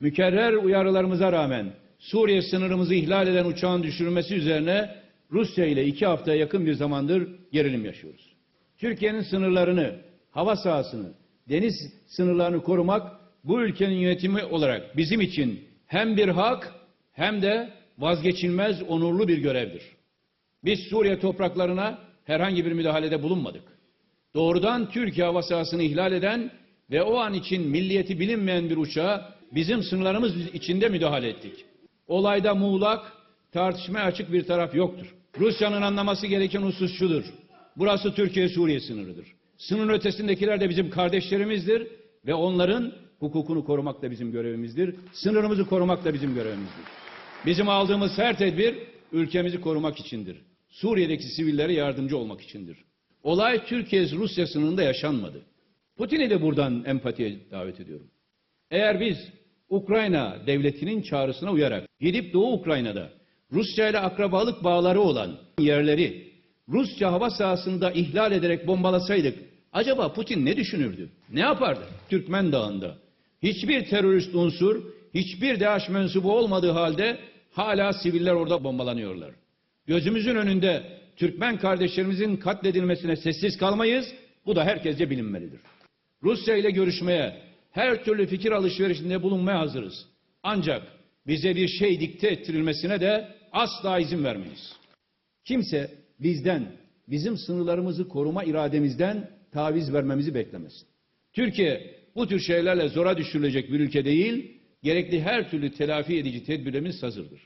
mükerrer uyarılarımıza rağmen Suriye sınırımızı ihlal eden uçağın düşürülmesi üzerine Rusya ile iki haftaya yakın bir zamandır gerilim yaşıyoruz. Türkiye'nin sınırlarını, hava sahasını, deniz sınırlarını korumak bu ülkenin yönetimi olarak bizim için hem bir hak hem de vazgeçilmez onurlu bir görevdir. Biz Suriye topraklarına herhangi bir müdahalede bulunmadık. Doğrudan Türkiye hava sahasını ihlal eden ve o an için milliyeti bilinmeyen bir uçağa bizim sınırlarımız içinde müdahale ettik. Olayda muğlak, tartışmaya açık bir taraf yoktur. Rusya'nın anlaması gereken husus şudur. Burası Türkiye-Suriye sınırıdır. Sınır ötesindekiler de bizim kardeşlerimizdir ve onların hukukunu korumak da bizim görevimizdir. Sınırımızı korumak da bizim görevimizdir. Bizim aldığımız her tedbir ülkemizi korumak içindir. Suriye'deki sivillere yardımcı olmak içindir. Olay Türkiye-Rusya sınırında yaşanmadı. Putin'i de buradan empatiye davet ediyorum. Eğer biz Ukrayna devletinin çağrısına uyarak gidip Doğu Ukrayna'da Rusya ile akrabalık bağları olan yerleri Rusça hava sahasında ihlal ederek bombalasaydık acaba Putin ne düşünürdü? Ne yapardı? Türkmen Dağı'nda hiçbir terörist unsur, hiçbir DAEŞ mensubu olmadığı halde hala siviller orada bombalanıyorlar. Gözümüzün önünde Türkmen kardeşlerimizin katledilmesine sessiz kalmayız. Bu da herkesce bilinmelidir. Rusya ile görüşmeye, her türlü fikir alışverişinde bulunmaya hazırız. Ancak bize bir şey dikte ettirilmesine de asla izin vermeyiz. Kimse bizden, bizim sınırlarımızı koruma irademizden taviz vermemizi beklemesin. Türkiye bu tür şeylerle zora düşürülecek bir ülke değil, gerekli her türlü telafi edici tedbirlerimiz hazırdır.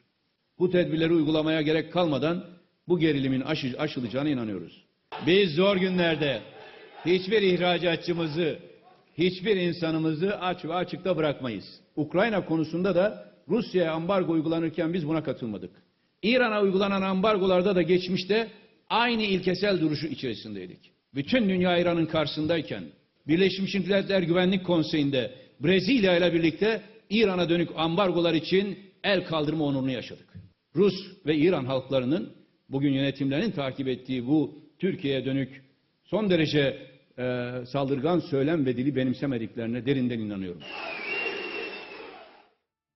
Bu tedbirleri uygulamaya gerek kalmadan bu gerilimin aşı, aşılacağına inanıyoruz. Biz zor günlerde hiçbir ihracatçımızı, hiçbir insanımızı aç ve açıkta bırakmayız. Ukrayna konusunda da Rusya'ya ambargo uygulanırken biz buna katılmadık. İran'a uygulanan ambargolarda da geçmişte aynı ilkesel duruşu içerisindeydik. Bütün dünya İran'ın karşısındayken Birleşmiş Milletler Güvenlik Konseyi'nde Brezilya ile birlikte İran'a dönük ambargolar için el kaldırma onurunu yaşadık. Rus ve İran halklarının bugün yönetimlerinin takip ettiği bu Türkiye'ye dönük son derece e, saldırgan söylem ve dili benimsemediklerine derinden inanıyorum.